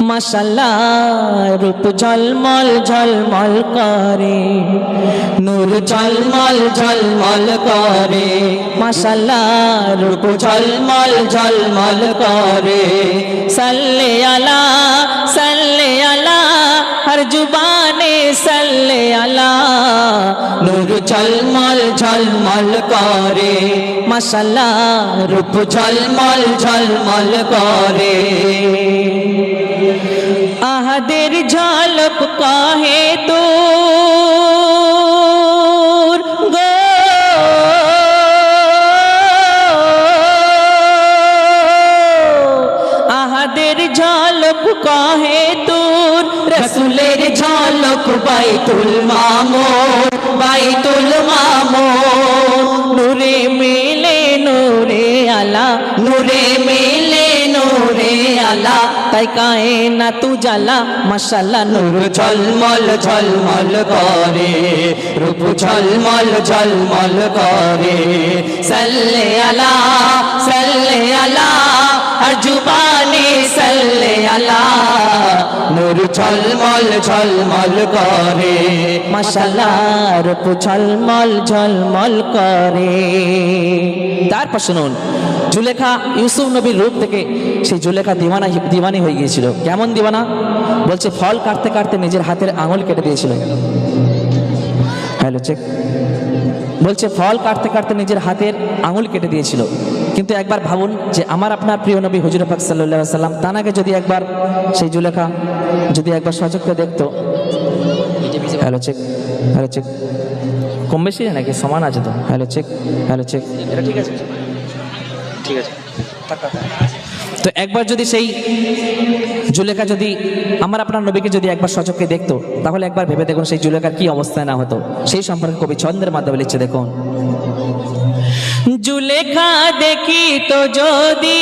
মাশাল্লাহ, রূপ ঝলমল ঝলমল করে। নূর ঝলমল ঝলমল করে। মশালা রূপ ঝলমল ঝলমল করে। সাল্লে আলা সাল্লে আলা। হর জুবানে সাল্লে আলা, নূর ঝলমল ঝলমল করে। মাশাল্লাহ, রূপ ঝলমল ঝলমল করে। আহাদের ঝলক কাহে বাইতুল মামুর বাইতুল মামুর নূরে মিলে নূরে আলা, নূরে মিলে নূরে আলা। তাই কায়ে না তু জ্বালা মশালা নূর ঝলমল ঝলমল করে। রূপ ঝলমল ঝলমল করে। সাল্লে আলা সাল্লে আলা হর জুবানে সাল্লে আলা। নূর ঝলমল ঝলমল করে। মশালা রূপ ঝলমল ঝলমল করে। তারপর শুনুন, জুলেখা ইউসুফ নবীর রূপ থেকে সেই জুলেখা দিওয়ানা দিওয়ানি হয়ে গিয়েছিল। কেমন দিওয়ানা? বলছে, ফল কাটতে কাটতে নিজের হাতের আঙুল কেটে দিয়েছিল। হ্যালো চেক বলছে, ফল কাটতে কাটতে নিজের হাতের আঙুল কেটে দিয়েছিল। কিন্তু একবার ভাবুন যে আমার আপনার প্রিয় নবী হুজুর পাক সাল্লাহ সাল্লাম তানাকে যদি একবার সেই জুলেখা, যদি একবার সচক্ষে দেখতো। হ্যালো চেক হ্যালো চেক কম বেশি নাকি? সমান আছে তো। হ্যালো চেক হ্যালো চেক ঠিক আছে? ঠিক আছে। তো একবার যদি সেই জুলেখা যদি, আমার আপনার নবীকে যদি একবার সচক্ষে দেখতো, তাহলে একবার ভেবে দেখুন সেই জুলেখার কি অবস্থায় না হতো। সেই সম্পর্কে কবি ছন্দের মাধ্যমে লিখছে, দেখুন। জুলেখা দেখি তো যদি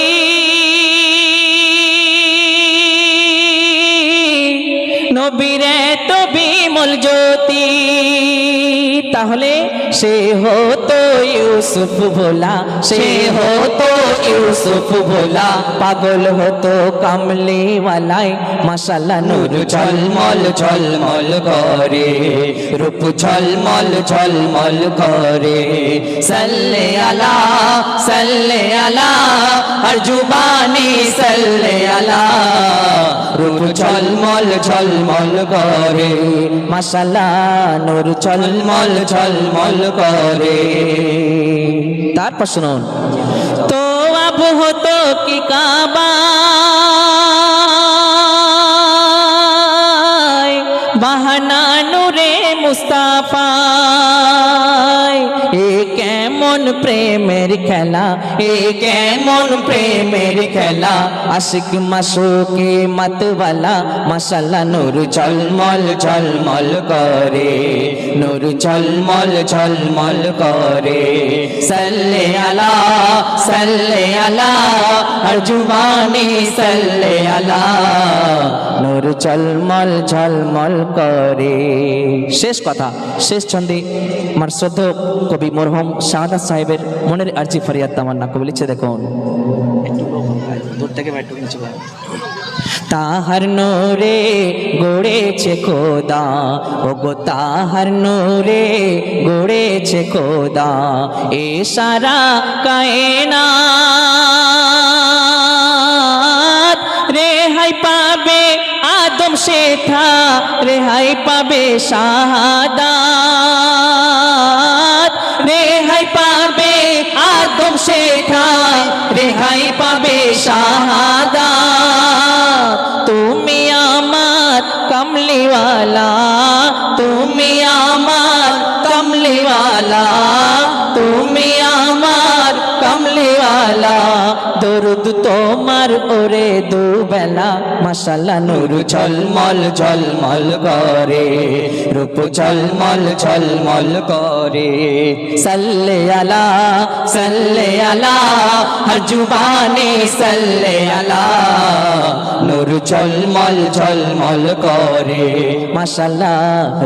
নবীরে তো বিমল জ্যোতি তাহলে সে হতো ইউসুফ ভোলা, সে হতো ইউসুফ ভোলা। পাগল হতো কামলি ওয়ালাই মাশাল্লাহ নূর ঝলমল ঝলমল করে, রূপ ঝলমল ঝলমল করে। সাল্লে আলা সাল্লে আলা হর জুবানি সাল্লে আলা। রূপ ঝলমল ঝলমল করে মাশাল্লাহ নূর ঝলমল ঝলমল করে। তারপর শুনুন। তো আব হতো কি কাবা প্রেমের খেলা? এ কেমন প্রেমের খেলা? আশিক মাসুকে মতওয়ালা, মাশাল্লাহ নূর ঝলমল ঝলমল করে, নূর ঝলমল ঝলমল করে। সাল্লে আলা সাল্লে আলা হর জুবানি সাল্লে আলা, নূর ঝলমল ঝলমল করে। শেষ কথা, শেষ ছন্দে আমার শ্রদ্ধ কবি মরহম শাহাদা সাহেবের মনের আর্জি ফরিয়াদ তামান্না কবি লিখছে দেখুন। দূর থেকে তাহার নোরে গড়েছে খোদা ও গো তাহার নোরে গড়েছে খোদা, এ সারা কায়না রেহাই পাবে আদম শেথা রেহাই পাবে শাহাদাত। আদম শেখা রেহাই পাবে শাহাদা তুমি আমার কমলিওয়ালা তুমি আমার কমলিওয়ালা তুমি আমার কমলিওয়ালা দরুদ তোমার ওরে দুবেলা, মাশাল্লাহ নূর ঝলমল ঝলমল করে, রূপ ঝলমল ঝলমল করে। সাল্লে আলা সাল্লে আলা, হর জুবানে আলা। নূর ঝলমল ঝলমল করে, মাশাল্লাহ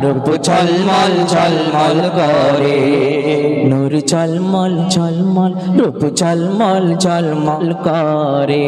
রূপ ঝলমল ঝলমল করে। নূর ঝলমল ঝলমল রূপ ঝলমল ঝলমল করে।